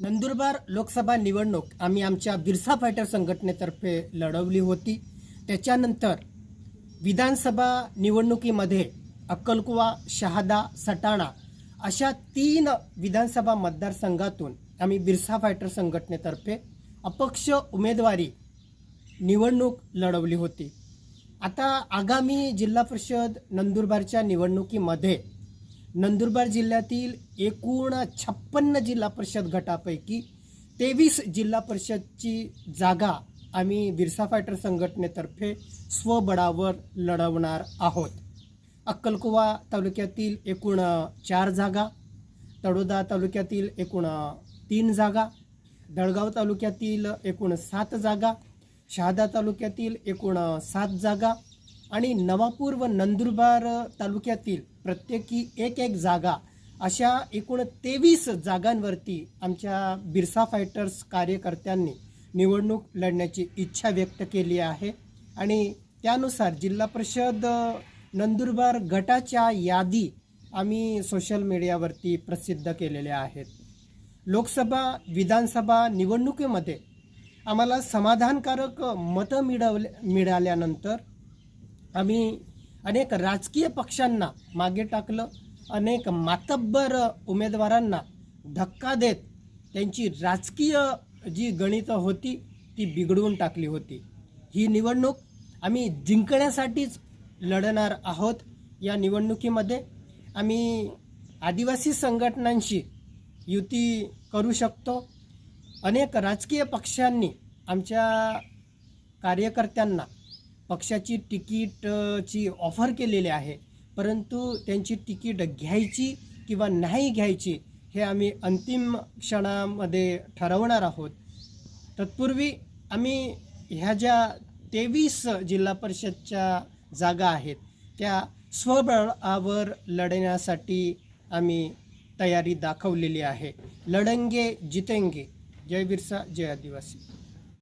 नंदुरबार लोकसभा निवडणूक आम्ही आमच्या बिरसा फायटर संघटनेतर्फे लढवली होती. त्याच्यानंतर विधानसभा निवडणुकीमध्ये अक्कलकुवा शहादा सटाणा अशा तीन विधानसभा मतदारसंघातून आम्ही बिरसा फायटर संघटनेतर्फे अपक्ष उमेदवारी निवडणूक लढवली होती. आता आगामी जिल्हा परिषद नंदुरबारच्या निवडणुकीमध्ये नंदुरबार जिल्ह्यातील एकूण छप्पन्न जिल्हा परिषद गटापैकी तेवीस जिल्हा परिषदची जागा आम्ही बिरसा फायटर संघटनेतर्फे स्वबळावर लढवणार आहोत. अक्कलकुवा तालुक्यातील एकूण चार जागा तळोदा तालुक्यातील एकूण तीन जागा दळगाव तालुक्यातील एकूण सात जागा शहादा तालुक्यातील एकूण सात जागा आणि नवापूर व नंदुरबार तालुक्यातील प्रत्येकी एक एक जागा अशा एकूण तेवीस जागांवरती आमच्या बिरसा फायटर्स कार्यकर्त्यांनी निवडणूक लढण्याची इच्छा व्यक्त केली आहे. आणि त्यानुसार जिल्हा परिषद नंदुरबार गटाच्या यादी आम्ही सोशल मीडियावरती प्रसिद्ध केलेल्या आहेत. लोकसभा विधानसभा निवडणुकीमध्ये आम्हाला समाधानकारक मतं मिळवले मिळाल्यानंतर आम्ही अनेक राजकीय पक्षांना मागे टाकलं अनेक मातब्बर उमेदवारांना धक्का देत त्यांची राजकीय जी गणितं होती ती बिघडवून टाकली होती. ही निवडणूक आम्ही जिंकण्यासाठीच लढणार आहोत. या निवडणुकीमध्ये आम्ही आदिवासी संघटनांशी युती करू शकतो. अनेक राजकीय पक्षांनी आमच्या कार्यकर्त्यांना पक्षाची तिकीटची ऑफर केलेली आहे. परंतु त्यांची तिकीट घ्यायची किंवा नाही घ्यायची हे आम्ही अंतिम क्षणामध्ये ठरवणार आहोत. तत्पूर्वी आम्ही ह्या ज्या तेवीस जिल्हा परिषदच्या जागा आहेत त्या स्वबळावर लढण्यासाठी आम्ही तयारी दाखवलेली आहे. लढंगे जितेंगे. जय बिरसा जय आदिवासी.